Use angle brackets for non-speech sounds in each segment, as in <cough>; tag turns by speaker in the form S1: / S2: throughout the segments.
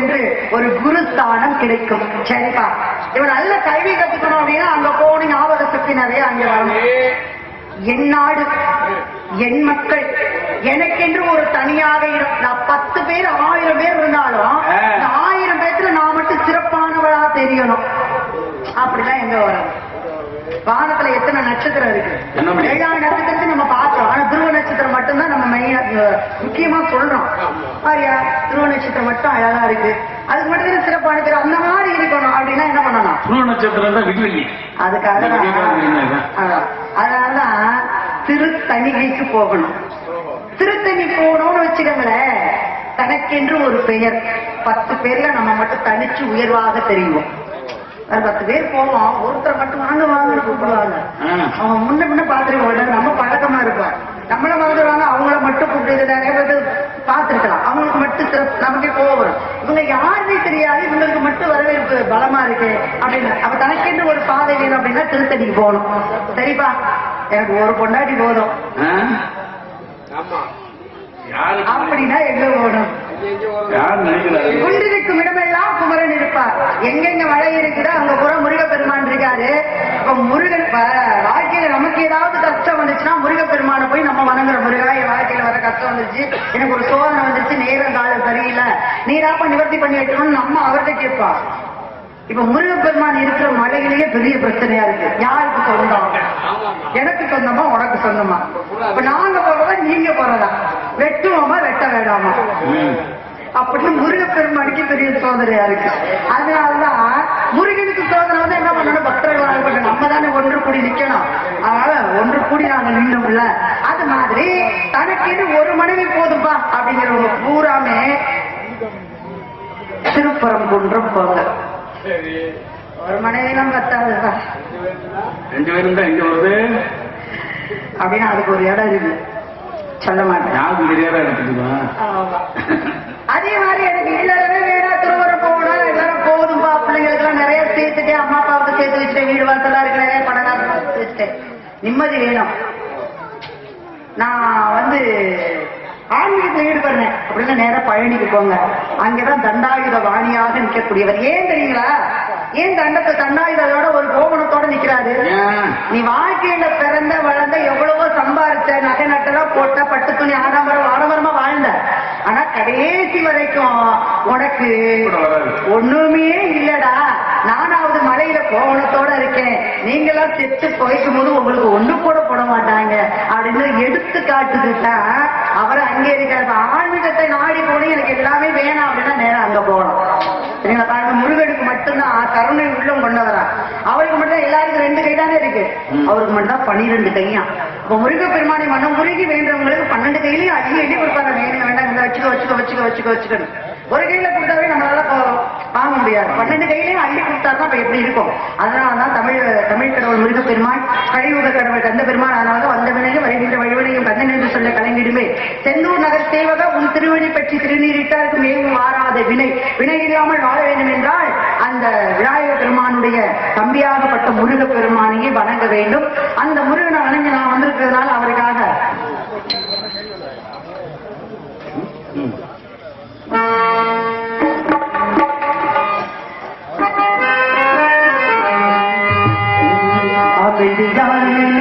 S1: என்று ஒரு குருஸ்தானம் கிடைக்கும். சரிப்பா. இவன் நல்ல கல்வி கத்துக்கணும் அப்படின்னா அங்க போகணும் ஞாபக சக்தி நிறைய அங்க வரணும் என் நாடு என் மக்கள் எனக்கென்று ஒரு தனியாக நான் பத்து பேர் ஆயிரம் பேர் இருந்தாலும் இந்த ஆயிரம் பேத்துல நான் மட்டும் சிறப்பானவளா தெரியணும். அப்படிலாம் எங்க வரும். வானத்துல எத்தனை நட்சத்திரம் இருக்கு? ஏழாம் நட்சத்திரத்தை நம்ம பார்த்தோம். ஆனா நட்சத்திரம் மட்டும்தான் நம்ம மெயினா முக்கியமா சொல்றோம். பாரியா துருவ நட்சத்திரம் மட்டும் அழகா இருக்கு. அதுக்கு மட்டும் தான் சிறப்பான பேர் அந்த மாதிரி இருக்கணும். அப்படின்னா என்ன பண்ணணும்?
S2: துருவ நட்சத்திரம் தான்
S1: அதுக்காக
S2: இந்த விவேகானந்தர் என்ன இது?
S1: அதான். அதனாலதான் திருத்தணிகைக்கு போகணும். திருத்தணி போகணும்னு வச்சுக்கோங்களேன். தனக்கென்று ஒரு பெயர். பத்து பேர்ல நம்ம மட்டும் தனிச்சு உயர்வாக தெரியும் ஒரு பத்து பேர் போவோம். ஒருத்தர் மட்டும் வாங்க வாங்க கூப்பிடுவாங்க. அவங்க முன்ன முன்ன பாத்துருவோம் நம்ம பழக்கமா இருப்போம். நம்மள வந்துருவாங்க அவங்கள மட்டும் கூப்பிட்டு நிறைய பேர் பார்த்திருக்கலாம். அவங்களுக்கு மட்டும் சிறப்பு நமக்கே கோவம் வரும். இவங்க யாருமே தெரியாது இவங்களுக்கு மட்டும் வரவேற்பு பலமா இருக்கு அப்படின்னு. அப்ப தனக்கென்று ஒரு பாதை வேணும் அப்படின்னா திருத்தணிக்கு போகணும். சரிப்பா எனக்கு ஒரு பொண்டாட்டி போதும். அப்படின்னா எங்க போகணும்? குன்றிருக்கும் இடமெல்லாம் குமரன் இருப்பார். எங்கெங்க மழை இருக்குதோ அங்க பூரா முருகப்பெருமான் இருக்காரு. இப்ப முருகன் வாழ்க்கையில நமக்கு ஏதாவது கஷ்டம் வந்துச்சுன்னா முருகப்பெருமானை போய் நம்ம வணங்குறோம் முருகா என் வாழ்க்கையில வர கஷ்டம் வந்துச்சு எனக்கு ஒரு சோதனை வந்துச்சு நேரம் காலம் சரியில்லை. நீராப்ப நிவர்த்தி பண்ணி வைக்கணும்னு நம்ம அவர்கிட்ட கேட்போம். இப்ப முருகப்பெருமான் இருக்கிற மலையிலேயே பெரிய பிரச்சனையா இருக்கு. யாருக்கு சொந்தம்? எனக்கு சொந்தமா உனக்கு சொந்தமா? இப்ப நாங்க போறதா நீங்க போறதா? வெட்டுவோமா வெட்ட வேண்டாமா. அப்படின்னு முருகப்பெருமானுக்கு பெரிய சோதனையா இருக்கு. அதனாலதான் முருகனுக்கு சோதனை வந்து என்ன பண்ணணும்? பக்தர்களாக இருக்கட்டும். நம்ம தானே ஒன்று கூடி நிக்கணும். அதனால ஒன்று கூடி நாங்க நின்னோம்ல அது மாதிரி தனக்கென்று ஒரு மனைவி போதும்பா அப்படிங்கிறவங்க பூராமே திருப்புறம் குன்றம் போங்க. ஒரு மனைவிலாம் பத்தாதுப்பா
S2: ரெண்டு பேரும் தான் எங்க வருது
S1: அப்படின்னு அதுக்கு ஒரு இடம் இருக்கு. சொல்ல மாட்டேன்.
S2: யாருக்கும் தெரியாத.
S1: அதே மாதிரி எனக்கு இல்லறவே வேணாம் திருவரம் போகணும் எல்லாரும் போதும்பா பிள்ளைங்களுக்கு எல்லாம் நிறைய சேர்த்துட்டேன் அம்மா அப்பாவுக்கு சேர்த்து வச்சுட்டேன் வீடு வாசலா இருக்கு நிறைய பணம் வச்சுட்டேன் நிம்மதி வேணும். நான் வந்து ஆன்மீகத்தில் ஈடுபடுறேன். அப்படின்னு நேரா பழனிக்கு போங்க. அங்கதான் தண்டாயுத வாணியாக நிற்கக்கூடியவர். ஏன் தெரியுங்களா? ஏன் தண்டத்தை தண்டாயுதத்தோட ஒரு கோவணத்தோட நிக்கிறாரு? நீ வாழ்க்கையில பிறந்த வளர்ந்த எவ்வளவோ சம்பாரிச்ச நகை நட்டெல்லாம் போட்ட பட்டு துணி ஆடம்பரம் ஆடம்பரமா வாழ்ந்த. ஆனா கடைசி வரைக்கும் உனக்கு ஒண்ணுமே இல்லடா. நானாவது மலையில கோவணத்தோட இருக்கேன். நீங்களாம் செத்து போய்க்கும் போது உங்களுக்கு ஒண்ணு கூட போட மாட்டாங்க. அப்படின்னு எடுத்து காட்டுதுதான் அவர் அங்கே இருக்காரு ஆன்மீகத்தை நாடி போனே எனக்கு எல்லாமே வேணாம் அப்படின்னா நேரம் அங்க போகணும் சரிங்களா? பாருங்க முருகனுக்கு மட்டும்தான் கருணை உள்ளம் கொண்டவரா. அவருக்கு மட்டும் எல்லாருக்கும் ரெண்டு கை தானே இருக்கு அவருக்கு மட்டும் தான் பனிரெண்டு கையா. இப்ப முருக பெருமானை மனம் முருகி வேண்டவங்களுக்கு பன்னெண்டு கையிலையும் அள்ளி அள்ளி கொடுப்பாங்க. வேணும் வேண்டாம் இந்த வச்சுக்க வச்சுக்க வச்சுக்க வச்சுக்க வச்சுக்கணும் ஒரு கையில கொடுத்தாவே நம்மளால போ- வாங்க முடியாது. பன்னெண்டு கையிலையும் அள்ளி கொடுத்தாருன்னா அப்ப எப்படி இருக்கும்? அதனாலதான் தமிழ் தமிழ் கடவுள் முருக பெருமான் கழிவுக கடவுள் கந்த பெருமான் அதனால வந்த வினையும் வருகின்ற வழிவனையும் கந்தன் என்று சொல்ல கலங்கிடுமே செந்தூர் நகர் சேவக உன் திருவடி பற்றி திருநீரிட்டாருக்கு மேலும் மாறாத வினை. வினை இல்லாமல் வாழ வேண்டும் என்றால் அந்த விநாயக பெருமானுடைய தம்பியாகப்பட்ட முருக பெருமானையே வணங்க வேண்டும். அந்த முருகனை வணங்கி நான் வந்திருக்கிறதுனால அவருக்காக. Thank you. দিদারে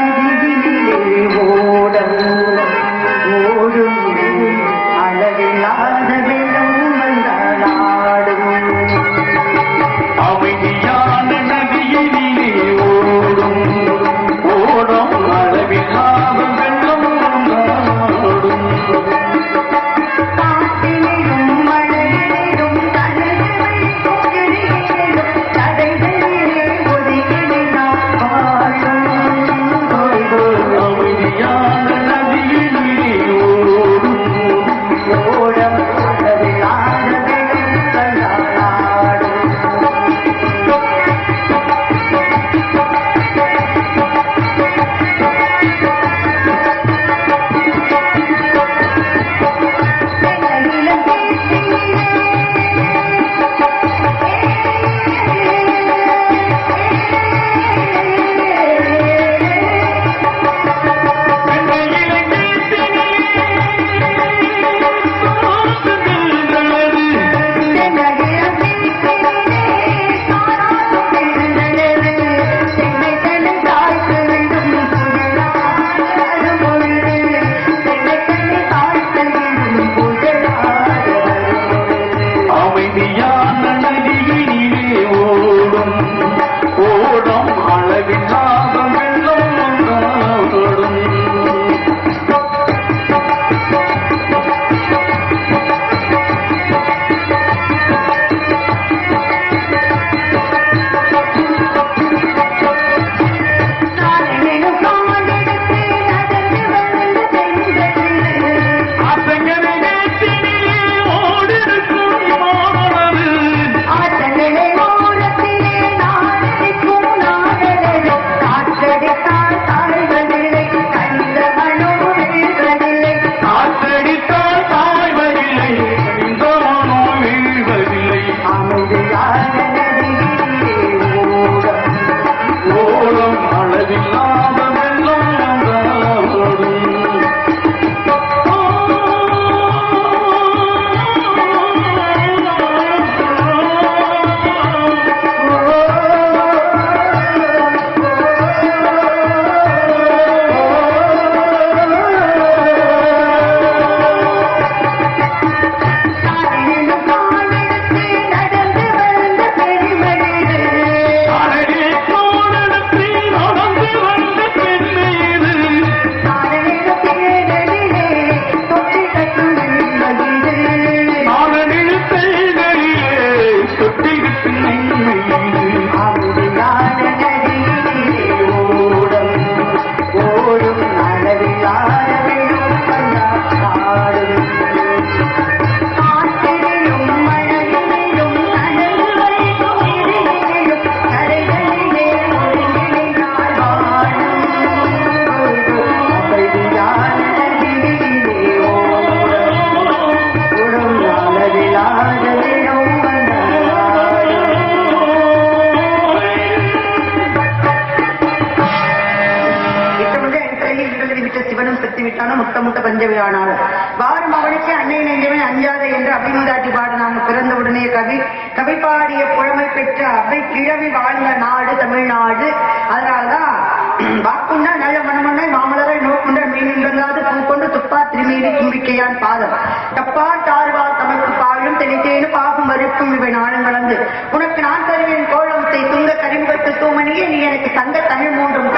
S1: உடனே கவி பாடிய புழமை பெற்ற அவை கிழவி வாழ்ந்த நாடு தமிழ்நாடு. அதனாலதான் <clears throat> வாக்குண்டா நல்ல மனமண்ணை மாமலரை நோக்குண்ட மீனின்றாது பூக்கொண்டு துப்பா திருமீறி கும்பிக்கையான் பாதம். தப்பா தாழ்வார் தமக்கு பாழும் தெளித்தேனு பாகும் மறுக்கும் இவை நாளும் கலந்து உனக்கு நான் தருவேன் கோலத்தை துங்க கரிமுகத்து தூமணியே நீ எனக்கு தங்க தமிழ் மூன்றும்.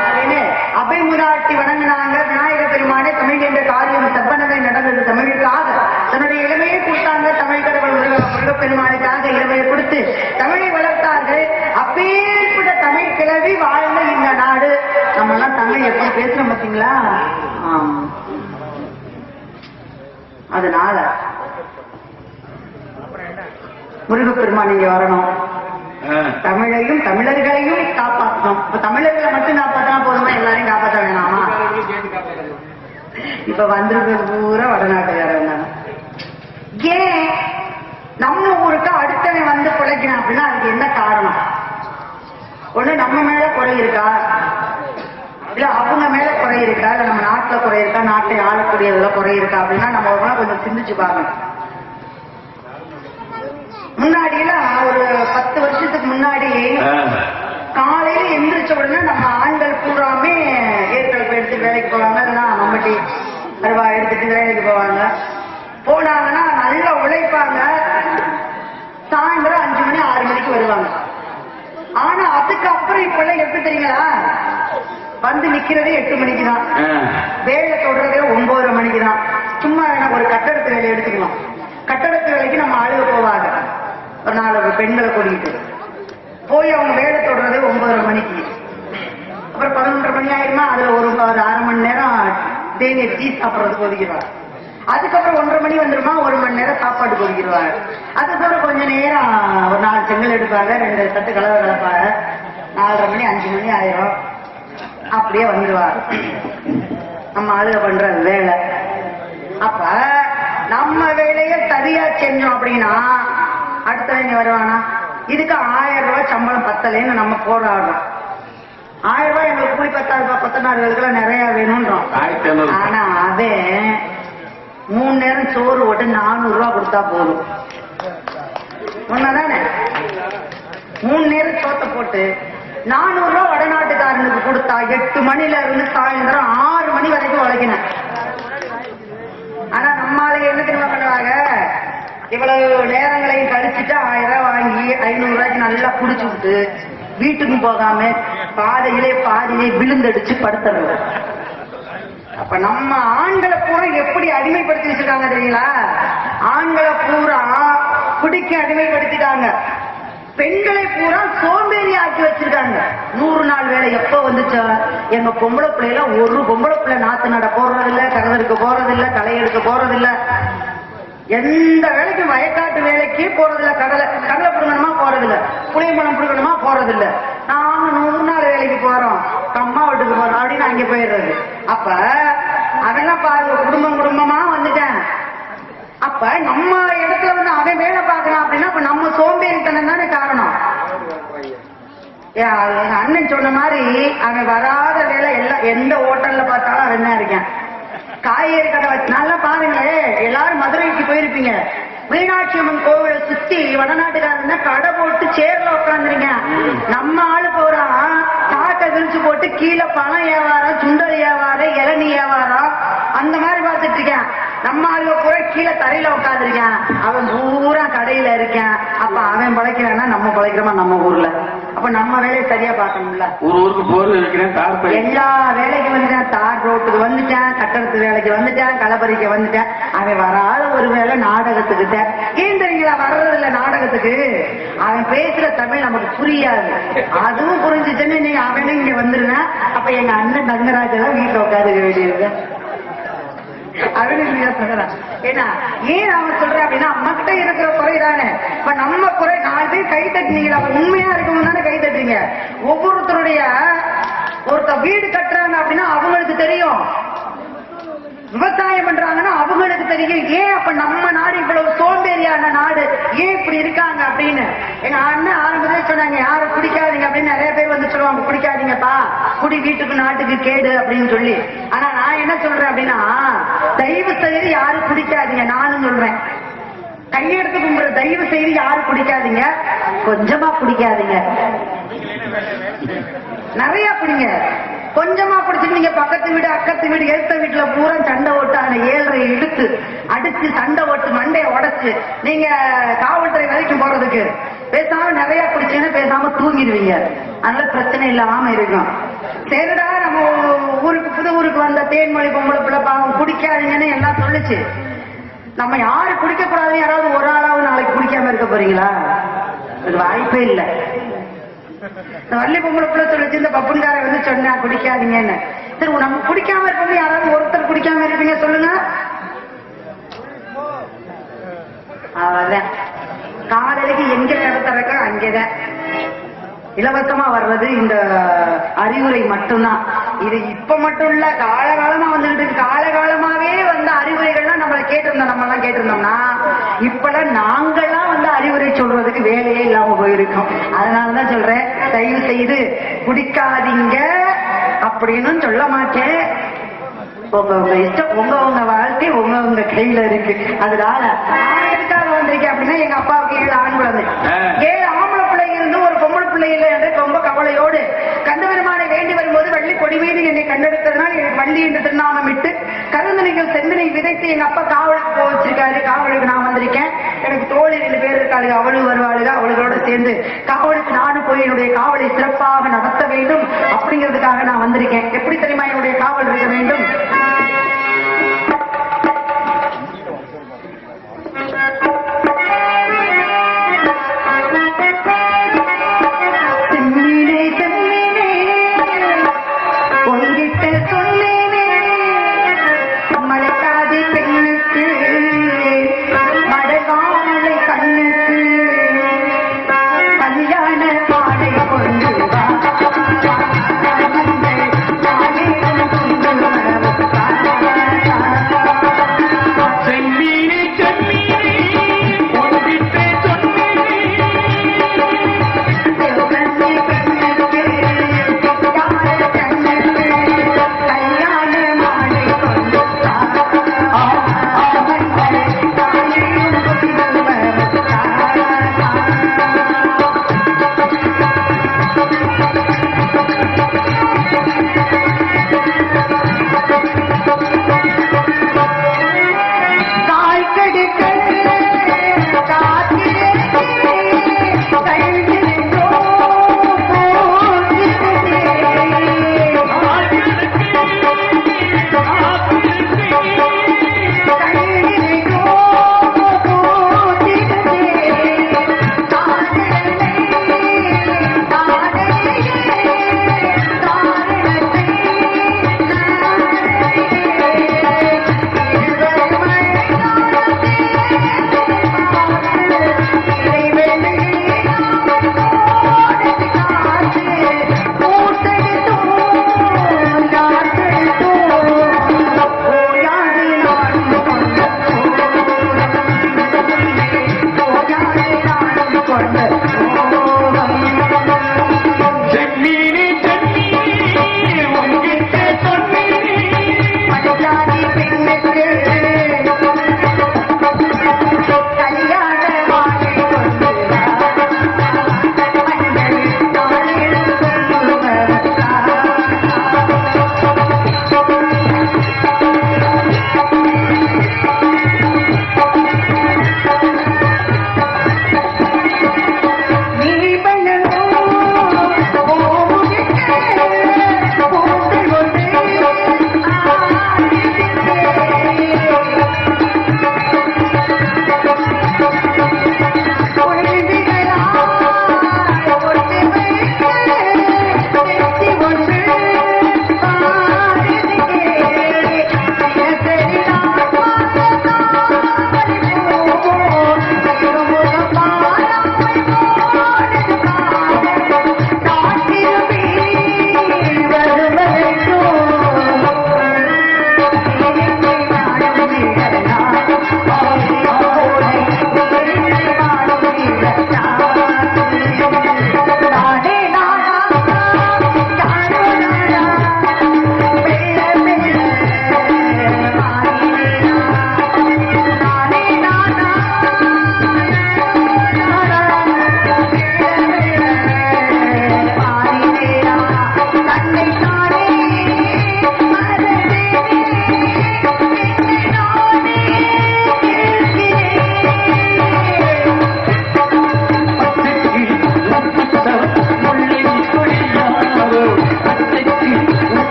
S1: அப்படின்னு அபிமுராட்டி வணங்கினாங்க விநாயக பெருமானே தமிழ் என்ற காரியம் செவ்வனவே நடந்தது தமிழுக்காக தன்னுடைய இளமையை கூட்டாங்க தமிழ்கள் முருகப்பெருமானுக்காக இளமையை கொடுத்து தமிழை வளர்த்தார்கள். அப்பேற்பட்ட தமிழ் கிளவி வாழ்ந்த இந்த நாடு. நம்ம எல்லாம் தமிழ் எப்படி பேசுறோம் பாத்தீங்களா ஆம். அதனால முருகப்பெருமான் இங்க வரணும். தமிழையும் தமிழர்களையும் காப்பாற்றணும். இப்ப தமிழர்களை மட்டும் காப்பாத்தினா போதுமா? எல்லாரையும் காப்பாற்ற வேணாமா? இப்ப வந்திருக்கிறது பூரா வடநாட்டுக்காரங்க. தானே. ஏன்? நம்ம ஊருக்கு அடுத்தவன் வந்து பிழைக்கணும் அப்படின்னா அதுக்கு என்ன காரணம்? ஒண்ணு நம்ம மேல குறை இருக்கா? இல்ல அவங்க மேல குறை இருக்கா? இல்ல நம்ம நாட்டுல குறை இருக்கா? நாட்டை ஆளக்கூடியதுல குறை இருக்கா? அப்படின்னா நம்ம கொஞ்சம் சிந்திச்சு பார்க்கணும். முன்னாடி எல்லாம் ஒரு பத்து வருஷத்துக்கு முன்னாடி. காலையில எந்திரிச்ச உடனே நம்ம ஆண்கள் பூராமே ஏற்கனவே எடுத்து வேலைக்கு போவாங்க. இல்லைன்னா மம்மட்டி அருவா எடுத்துட்டு வேலைக்கு போவாங்க. போனாங்கன்னா நல்லா உழைப்பாங்க சாயந்தரம் அஞ்சு மணிக்கு வருவாங்க. ஆனா அதுக்கப்புறம் இப்ப எல்லாம் எப்படி தெரியுங்களா? வந்து நிக்கிறதே எட்டு மணிக்கு தான். வேலை தொடர்றதே ஒன்பதரை மணிக்கு தான் சும்மா எனக்கு ஒரு கட்டடத்து வேலையை எடுத்துக்கலாம். கட்டடத்து வேலைக்கு நம்ம ஆளுக போவாங்க. ஒரு நாலு பெண்களை கூட்டிகிட்டு போய் அவங்க வேலை தொடர்றதே ஒன்பதரை மணிக்கு. அப்புறம் பதினொன்றரை மணி ஆயிருமா? அதுல ஒரு ஒரு அரை மணி நேரம் தேநீர் டீ சாப்பிட்றதுக்கு ஒதுக்கிடுவாங்க. அதுக்கப்புறம் ஒன்றரை மணி வந்துருமா? ஒரு மணி நேரம் சாப்பாட்டுக்கு ஒதுக்கிடுவாங்க. அதுக்கப்புறம் கொஞ்ச நேரம் எடுப்பாங்க ரெண்டு தட்டு கலவை கலப்பாங்க. நாலரை மணி அஞ்சு மணி ஆயிரும். அப்படியே வந்துருவாங்க. நம்ம ஆளுக பண்ற வேலை. அப்ப நம்ம வேலையை சரியா செஞ்சோம் அப்படின்னா அடுத்தவங்க வருவானா? இதுக்கு ஆயிரம் ரூபாய் சம்பளம் பத்தலைன்னு நம்ம போராடுறோம். ஆயிரம் ரூபாய் எங்களுக்கு கூலி பத்தாயிரம் பத்தனாறுகளுக்கெல்லாம் நிறைய வேணும்ன்றோம். ஆனா அவன் மூணு நேரம் சோறு போட்டு நானூறு ரூபாய் கொடுத்தா போதும். உண்மைதானே? மூணு நேரம் சோத்தை போட்டு நானூறு ரூபாய் வடநாட்டுக்காரனுக்கு கொடுத்தா எட்டு மணில இருந்து சாயந்தரம் ஆறு மணி வரைக்கும் உழைக்கினேன். ஆனா நம்மளால என்ன தெரியுமா பண்ணுவாங்க? இவ்வளவு நேரங்களையும் கழிச்சுட்டு ஆயிரம் ரூபாய் வாங்கி ஐநூறு ரூபாய்க்கு நல்லா குடிச்சு விட்டு வீட்டுக்கு போகாம பாதையிலே பாதியிலே விழுந்தடிச்சு படுத்துறது. அப்ப நம்ம ஆண்களை பூரா எப்படி அடிமைப்படுத்தி வச்சிருக்காங்க தெரியுங்களா? ஆண்களை பூரா குடிக்க அடிமைப்படுத்திட்டாங்க. பெண்களை பூரா சோம்பேறி ஆக்கி வச்சிருக்காங்க. நூறு நாள் வேலை எப்ப வந்துச்சா? எங்க பொம்பளை பிள்ளைல ஒரு பொம்பளை பிள்ளை நாத்து நட போறதில்ல கதவருக்கு போறதில்ல தலையெடுக்க எடுக்க போறதில்ல. எந்த வேலைக்கும் வயக்காட்டு வேலைக்கு போறதில்ல கடலை கடலை புடுங்கணுமா போறதில்ல. புளியம்பழம் புடுங்கணுமா போறதில்ல. நாங்க நூறு நாள் வேலைக்கு போறோம். அம்மா வீட்டுக்கு போறோம். அப்படின்னு அங்க போயிடுறது. அப்ப அதெல்லாம் பாருங்க குடும்பம் குடும்பமா வந்துட்டேன். அப்ப நம்ம இடத்துல வந்து அவன் வேலை பார்க்கலாம் அப்படின்னா அப்ப நம்ம சோம்பேறித்தனம் தானே எங்க அண்ணன் சொன்ன மாதிரி அவன் வராத வேலை எல்லாம் எந்த ஹோட்டல்ல பார்த்தாலும் அவன் தான் இருக்கான். காய்கறி கடை வச்சு நல்லா பாருங்களேன் எல்லாரும் மதுரைக்கு போயிருப்பீங்க. மீனாட்சி அம்மன் கோவிலை சுத்தி வடநாட்டுக்காரங்க கடை போட்டு சேர்ல உட்காந்துருக்கேன் நம்ம ஆளு போறான். காட்டை விரிச்சு போட்டு கீழே பழம் வியாபாரம் சுண்டல் வியாபாரம் இளநீ வியாபாரம் அந்த மாதிரி பார்த்துட்டு இருக்கேன். நம்ம ஆளுங்க பூரா கீழே தரையில உட்காந்துருக்கேன் அவன் பூரா கடையில இருக்கேன். அப்ப அவன் பழைக்கிறான்னா நம்ம பழைக்கிறோமா நம்ம ஊர்ல. அப்ப நம்ம வேலையை சரியா பார்க்கணும்ல?
S2: ஒரு ஊருக்கு போர் இருக்கிறேன் தார்
S1: எல்லா வேலைக்கு வந்துட்டேன். தார் ரோட்டுக்கு வந்துட்டேன் கட்டடத்து வேலைக்கு வந்துட்டேன் களப்பறிக்க வந்துட்டேன். அவன் வராத ஒரு வேலை நாடகத்துக்கிட்ட. ஏன் தெரியுங்களா? வர்றதில்ல நாடகத்துக்கு. அவன் பேசுற தமிழ் நமக்கு புரியாது. அதுவும் புரிஞ்சுச்சுன்னு நீ அவனும் இங்க வந்துருவேன். அப்ப எங்க அண்ணன் தங்கராஜ் தான் வீட்டுல உட்காந்துக்க வேண்டியது அவனுக்கு சொல்றான் ஏன்னா ஏன் அவன் சொல்றேன் அப்படின்னா நம்ம கிட்ட இருக்கிற குறைதானே இப்ப நம்ம குறை நாலு பேர் கை தட்டினீங்களா? அப்ப உண்மையா இருக்கணும் தானே கை தட்டுறீங்க. ஒவ்வொருத்தருடைய ஒருத்த வீடு கட்டுறாங்க அப்படின்னா அவங்களுக்கு தெரியும். விவசாயம் பண்றாங்கன்னா அவங்களுக்கு தெரியும். ஏன் அப்ப நம்ம நாடு இவ்வளவு சோம்பேறி ஏன் இப்படி இருக்காங்க அப்படின்னு? எங்க அண்ணன் ஆரம்பத்திலே சொன்னாங்க யாரும் குடிக்காதீங்க அப்படின்னு நிறைய பேர் வந்து சொல்லுவாங்க. குடிக்காதீங்கப்பா. குடி வீட்டுக்கு நாட்டுக்கு கேடு அப்படின்னு சொல்லி. ஆனா நான் என்ன சொல்றேன் அப்படின்னா தயவு செய்து யாரும் குடிக்காதீங்க நானும் சொல்றேன். கையெடுத்து கும்பிடுற தயவு செய்து யாரும் குடிக்காதீங்க. கொஞ்சமா குடிக்காதீங்க. நிறைய குடிங்க. கொஞ்சமா குடிச்சிட்டு நீங்க பக்கத்து வீடு அக்கத்து வீடு எடுத்த வீட்டுல பூரா சண்டை ஓட்டு அந்த ஏழரை இழுத்து அடிச்சு சண்டை ஓட்டு மண்டையை உடைச்சு நீங்க காவல்துறை வரைக்கும் போறதுக்கு பேசாம நிறைய குடிச்சீங்கன்னா பேசாம தூங்கிடுவீங்க. அதனால பிரச்சனை இல்லாம இருக்கும் சரிடா நம்ம ஊருக்கு புது ஊருக்கு வந்த தேன்மொழி பொம்பளை பிள்ளை பாவம் குடிக்காதீங்கன்னு எல்லாம் சொல்லுச்சு? நம்ம யாரு குடிக்க கூடாது யாராவது ஒரு ஆளாவது நாளைக்கு குடிக்காம இருக்க போறீங்களா? அது வாய்ப்பே இல்லை. இந்த வள்ளி பொம்பளை கூட சொல்லிச்சு இந்த பப்புன்கார வந்து சொன்னா குடிக்காதீங்கன்னு. சரி நம்ம குடிக்காம இருக்கவங்க யாராவது ஒருத்தர் குடிக்காம இருப்பீங்க சொல்லுங்க. அவ்வளவுதான். காலையிக்கு எங்க கடை அங்கேதான். இலவசமா வர்றது இந்த அறிவுரை மட்டும்தான். இது இப்ப மட்டும் இல்ல காலகாலமா வந்துகிட்டு காலகாலமாவே வந்த அறிவுரைகள்லாம் நம்மள கேட்டிருந்தோம் நம்ம எல்லாம் கேட்டிருந்தோம்னா இப்பெல்லாம் நாங்கெல்லாம் வந்து அறிவுரை சொல்றதுக்கு வேலையே இல்லாம போயிருக்கோம். அதனாலதான் சொல்றேன் தயவு செய்து குடிக்காதீங்க அப்படின்னு சொல்ல மாட்டேன். உங்க உங்க இஷ்டம் உங்க உங்க வாழ்க்கை உங்க உங்க கையில இருக்கு. அதனால நான் எதுக்காக வந்திருக்கேன் அப்படின்னா எங்க அப்பாவுக்கு ஏழு ஆண் குழந்தை. ஏழு ஆம்பளை பிள்ளை இருந்து ஒரு பொம்பளை பிள்ளை இல்லை என்று ரொம்ப கவலையோடு போது வள்ளி கொடி என்னை கண்டெடுத்ததுனால் எனக்கு வள்ளி என்று திருநாமம் இட்டு கருந்தனைகள் செந்தனை விதைத்து எங்க அப்பா காவலுக்கு போக வச்சிருக்காரு. காவலுக்கு நான் வந்திருக்கேன். எனக்கு தோழி ரெண்டு பேர் இருக்காளுங்க. அவளும் வருவாளுங்க. அவளுகளோட சேர்ந்து காவலுக்கு நானும் போய் என்னுடைய காவலை சிறப்பாக நடத்த வேண்டும். அப்படிங்கிறதுக்காக நான் வந்திருக்கேன். எப்படி தெரியுமா என்னுடைய காவல் இருக்க வேண்டும்?